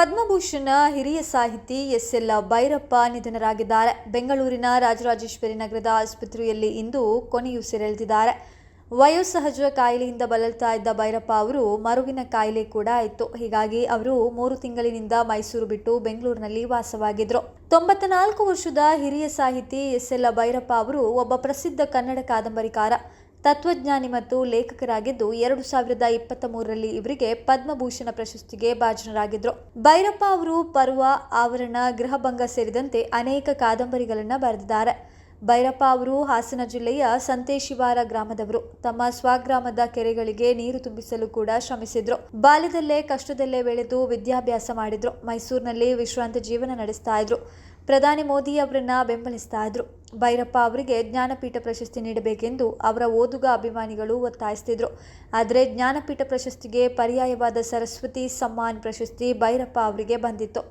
ಪದ್ಮಭೂಷಣ ಹಿರಿಯ ಸಾಹಿತಿ S L Bhyrappa ನಿಧನರಾಗಿದ್ದಾರೆ. ಬೆಂಗಳೂರಿನ ರಾಜರಾಜೇಶ್ವರಿ ನಗರದ ಆಸ್ಪತ್ರೆಯಲ್ಲಿ ಇಂದು ಕೊನೆಯುಸಿರೆಳೆದಿದ್ದಾರೆ ವಯೋಸಹಜ ಕಾಯಿಲೆಯಿಂದ ಬಳಲ್ತಾ ಇದ್ದ ಭೈರಪ್ಪ ಅವರು ಮರುವಿನ ಕಾಯಿಲೆ ಕೂಡ ಇತ್ತು ಹೀಗಾಗಿ ಅವರು ಮೂರು ತಿಂಗಳಿನಿಂದ ಮೈಸೂರು ಬಿಟ್ಟು ಬೆಂಗಳೂರಿನಲ್ಲಿ ವಾಸವಾಗಿದ್ರು. ತೊಂಬತ್ತ ನಾಲ್ಕು ವರ್ಷದ ಹಿರಿಯ ಸಾಹಿತಿ ಎಸ್ ಎಲ್ ಭೈರಪ್ಪ ಅವರು ಒಬ್ಬ ಪ್ರಸಿದ್ಧ ಕನ್ನಡ ಕಾದಂಬರಿಕಾರ. ತತ್ವಜ್ಞಾನಿ ಮತ್ತು ಲೇಖಕರಾಗಿದ್ದು ಎರಡು ಸಾವಿರದ ಇಪ್ಪತ್ತ ಮೂರರಲ್ಲಿ ಇವರಿಗೆ ಪದ್ಮಭೂಷಣ ಪ್ರಶಸ್ತಿಗೆ ಭಾಜನರಾಗಿದ್ದರು ಭೈರಪ್ಪ ಅವರು ಪರ್ವ, ಆವರಣ, ಗೃಹಭಂಗ ಸೇರಿದಂತೆ ಅನೇಕ ಕಾದಂಬರಿಗಳನ್ನು ಬರೆದಿದ್ದಾರೆ. ಭೈರಪ್ಪ ಅವರು ಹಾಸನ ಜಿಲ್ಲೆಯ ಸಂತೇಶಿವಾರ ಗ್ರಾಮದವರು. ತಮ್ಮ ಸ್ವಗ್ರಾಮದ ಕೆರೆಗಳಿಗೆ ನೀರು ತುಂಬಿಸಲು ಕೂಡ ಶ್ರಮಿಸಿದ್ರು. ಬಾಲ್ಯದಲ್ಲೇ ಕಷ್ಟದಲ್ಲೇ ಬೆಳೆದು ವಿದ್ಯಾಭ್ಯಾಸ ಮಾಡಿದ್ರು. ಮೈಸೂರಿನಲ್ಲಿ ವಿಶ್ರಾಂತ ಜೀವನ ನಡೆಸ್ತಾ ಇದ್ರು. ಪ್ರಧಾನಿ ಮೋದಿ ಅವರನ್ನ ಬೆಂಬಲಿಸ್ತಾ ಇದ್ರು. ಭೈರಪ್ಪ ಅವರಿಗೆ ಜ್ಞಾನಪೀಠ ಪ್ರಶಸ್ತಿ ನೀಡಬೇಕೆಂದು ಅವರ ಓದುಗ ಅಭಿಮಾನಿಗಳು ಒತ್ತಾಯಿಸ್ತಿದ್ರು. ಆದರೆ ಜ್ಞಾನಪೀಠ ಪ್ರಶಸ್ತಿಗೆ ಪರ್ಯಾಯವಾದ ಸರಸ್ವತಿ ಸಮ್ಮಾನ್ ಪ್ರಶಸ್ತಿ ಭೈರಪ್ಪ ಅವರಿಗೆ ಬಂದಿತ್ತು.